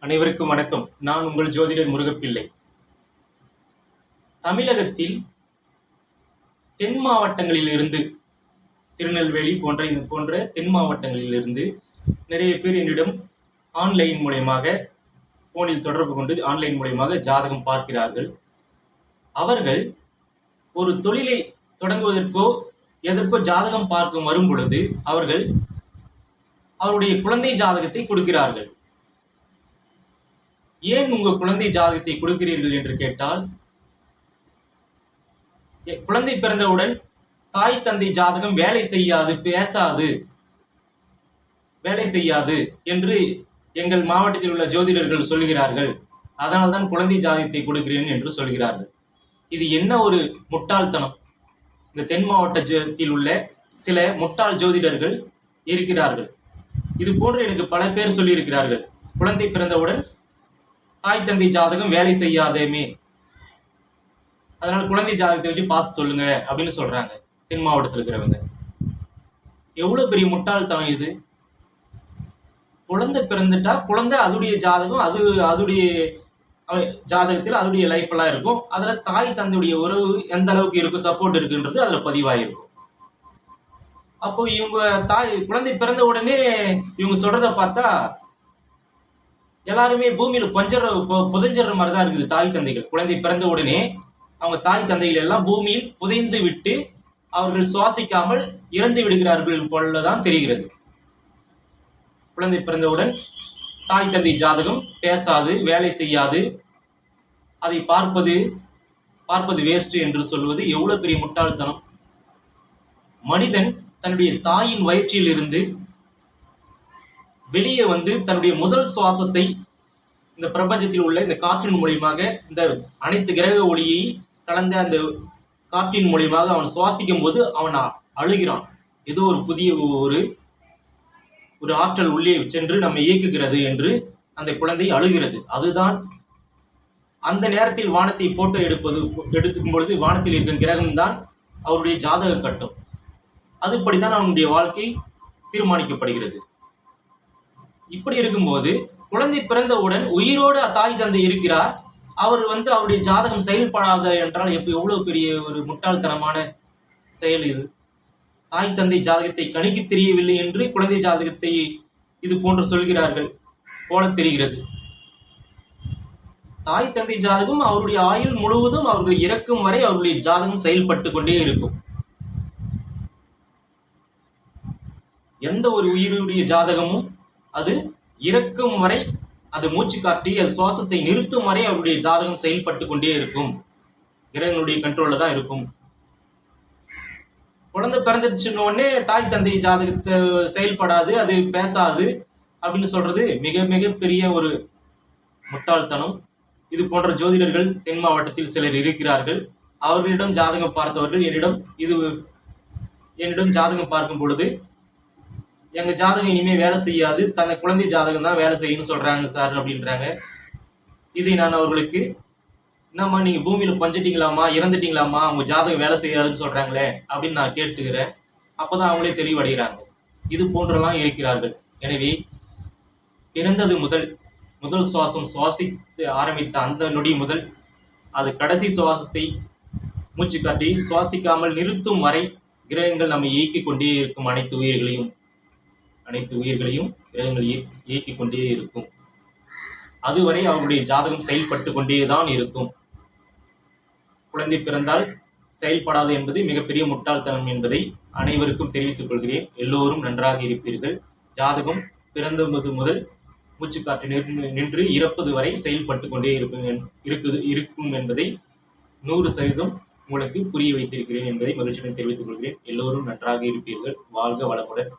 அனைவருக்கும் வணக்கம். நான் உங்கள் ஜோதிடர் முருகப்பிள்ளை. தமிழகத்தில் தென் மாவட்டங்களில் இருந்து திருநெல்வேலி போன்ற இது போன்ற தென் மாவட்டங்களில் இருந்து நிறைய பேர் என்னிடம் ஆன்லைன் மூலயமாக ஃபோனில் தொடர்பு கொண்டு ஆன்லைன் மூலயமாக ஜாதகம் பார்க்கிறார்கள். அவர்கள் ஒரு தொழிலை தொடங்குவதற்கோ எதற்கோ ஜாதகம் பார்க்க வரும் பொழுது அவர்கள் அவருடைய குழந்தை ஜாதகத்தை கொடுக்கிறார்கள். ஏன் உங்கள் குழந்தை ஜாதகத்தை கொடுக்கிறீர்கள் என்று கேட்டால் எ- குழந்தை பிறந்தவுடன் தாய் தந்தை ஜாதகம் வேலை செய்யாது பேசாது வேலை செய்யாது என்று எங்கள் மாவட்டத்தில் உள்ள ஜோதிடர்கள் சொல்கிறார்கள் அதனால்தான் குழந்தை ஜாதகத்தை கொடுக்கிறேன் என்று சொல்கிறார்கள். இது என்ன ஒரு முட்டாள்தனம்? இந்த தென் மாவட்டத்தில் உள்ள சில முட்டாள் ஜோதிடர்கள் இருக்கிறார்கள். இது போன்று எனக்கு பல பேர் சொல்லியிருக்கிறார்கள். குழந்தை பிறந்தவுடன் தாய் தந்தை ஜாதகம் வேலை செய்யாதேமே. அதனால குழந்தை ஜாதகத்தை வச்சு பார்த்து சொல்லுங்க அப்படின்னு சொல்றாங்க. தென் மாவட்டத்தில் இருக்கிறவங்க. எவ்வளவு பெரிய முட்டாள்தனம் இது? குழந்தை பிறந்துட்டா குழந்தை அதுடைய ஜாதகம் அது அதுடைய ஜாதகத்தில் அதுடைய லைஃப் எல்லாம் இருக்கும். அதுல தாய் தந்தையுடைய உறவு எந்த அளவுக்கு இருக்கும் சப்போர்ட் இருக்குன்றது அதுல பதிவாயிருக்கும். அப்போ இவங்க தாய் குழந்தை பிறந்த உடனே இவங்க சொல்றத பார்த்தா எல்லாருமே பூமியில கொஞ்சற பொ- புதைஞ்சிடுற மாதிரி தான் இருக்குது தாய் தந்தைகள். குழந்தை பிறந்த உடனே அவங்க தாய் தந்தைகள் எல்லாம் பூமியில் புதைந்து விட்டு அவர்கள் சுவாசிக்காமல் இறந்து விடுகிறார்கள் போலதான் தெரிகிறது. குழந்தை பிறந்தவுடன் தாய் தந்தை ஜாதகம் பேசாது வேலை செய்யாது. அதை பார்ப்பது பார்ப்பது வேஸ்ட் என்று சொல்வது எவ்வளவு பெரிய முட்டாள்தனம். மனிதன் தன்னுடைய தாயின் வயிற்றில் இருந்து வெளியே வந்து தன்னுடைய முதல் சுவாசத்தை இந்த பிரபஞ்சத்தில் உள்ள இந்த காற்றின் மூலியமாக இந்த அனைத்து கிரக ஒளியை கலந்த அந்த காற்றின் மூலியமாக அவன் சுவாசிக்கும் போது அவன் அழுகிறான். ஏதோ ஒரு புதிய ஒரு ஒரு ஆற்றல் உள்ளே சென்று நம்மை இயக்குகிறது என்று அந்த குழந்தை அழுகிறது. அதுதான் அந்த நேரத்தில் வானத்தை போட்டோ எடுப்பது எடுக்கும் பொழுது வானத்தில் இருக்கும் கிரகம்தான் அவருடைய ஜாதக கட்டம். அதுபடிதான் அவனுடைய வாழ்க்கை தீர்மானிக்கப்படுகிறது. இப்படி இருக்கும்போது குழந்தை பிறந்தவுடன் உயிரோடு தாய் தந்தை இருக்கிறார். அவர் வந்து அவருடைய ஜாதகம் செயல்படாத என்றால் எப்போ எவ்வளோ பெரிய ஒரு முட்டாள்தனமான செயல் இது? தாய் தந்தை ஜாதகத்தை கணிக்க தெரியவில்லை என்று குழந்தை ஜாதகத்தை இது போன்று சொல்கிறார்கள். போல தெரிகிறது. தாய் தந்தை ஜாதகம் அவருடைய ஆயுள் முழுவதும் அவர்கள் இறக்கும் வரை அவருடைய ஜாதகம் செயல்பட்டு கொண்டே இருக்கும். எந்த ஒரு உயிருடைய ஜாதகமும் அது இறக்கும் வரை அது மூச்சு காட்டி அது சுவாசத்தை நிறுத்தும் வரை அவருடைய ஜாதகம் செயல்பட்டு கொண்டே இருக்கும். கிரகங்களுடைய கண்ட்ரோல்ல தான் இருக்கும். குழந்தை பிறந்துடுச்சுன்ன உடனே தாய் தந்தை ஜாதகத்தை செயல்படாது அது பேசாது அப்படின்னு சொல்றது மிக மிக பெரிய ஒரு முட்டாள்தனம். இது போன்ற ஜோதிடர்கள் தென் மாவட்டத்தில் சிலர் இருக்கிறார்கள். அவர்களிடம் ஜாதகம் பார்த்தவர்கள் என்னிடம் இது என்னிடம் ஜாதகம் பார்க்கும் பொழுது எங்க ஜாதகம் இனிமே வேலை செய்யாது. தன்னை குழந்தை ஜாதகம் தான் வேலை செய்யணும்னு சொல்றாங்க சார் அப்படின்றாங்க. இதை நான் அவர்களுக்கு என்னம்மா நீங்க பூமியில பஞ்சிட்டீங்களாமா இறந்துட்டீங்களாமா உங்க ஜாதகம் வேலை செய்யாதுன்னு சொல்றாங்களே அப்படின்னு நான் கேட்டுக்கிறேன். அப்பதான் அவங்களே தெளிவடைகிறாங்க. இது போன்றெல்லாம் இருக்கிறார்கள். எனவே பிறந்தது முதல் முதல் சுவாசம் சுவாசித்து ஆரம்பித்த அந்த நொடி முதல் அது கடைசி சுவாசத்தை மூச்சு காட்டி சுவாசிக்காமல் நிறுத்தும் வரை கிரகங்கள் நம்ம இயக்கிக் கொண்டே இருக்கும் அனைத்து உயிர்களையும். அனைத்து உயிர்களையும் கிரகங்கள் இயக்கி இயக்கிக் கொண்டே இருக்கும். அதுவரை அவருடைய ஜாதகம் செயல்பட்டு கொண்டே தான் இருக்கும். குழந்தை பிறந்தால் செயல்படாது என்பது மிகப்பெரிய முட்டாள்தனம் என்பதை அனைவருக்கும் தெரிவித்துக் கொள்கிறேன். எல்லோரும் நன்றாக இருப்பீர்கள். ஜாதகம் பிறந்தது முதல் மூச்சுக்காற்று நின்று நின்று இறப்பது வரை செயல்பட்டு கொண்டே இருக்கும் இருக்குது இருக்கும் என்பதை நூறு சதவீதம் உங்களுக்கு புரிய வைத்திருக்கிறேன் என்பதை மகிழ்ச்சியுடன் தெரிவித்துக் கொள்கிறேன். எல்லோரும் நன்றாக இருப்பீர்கள். வாழ்க வளமுடன்.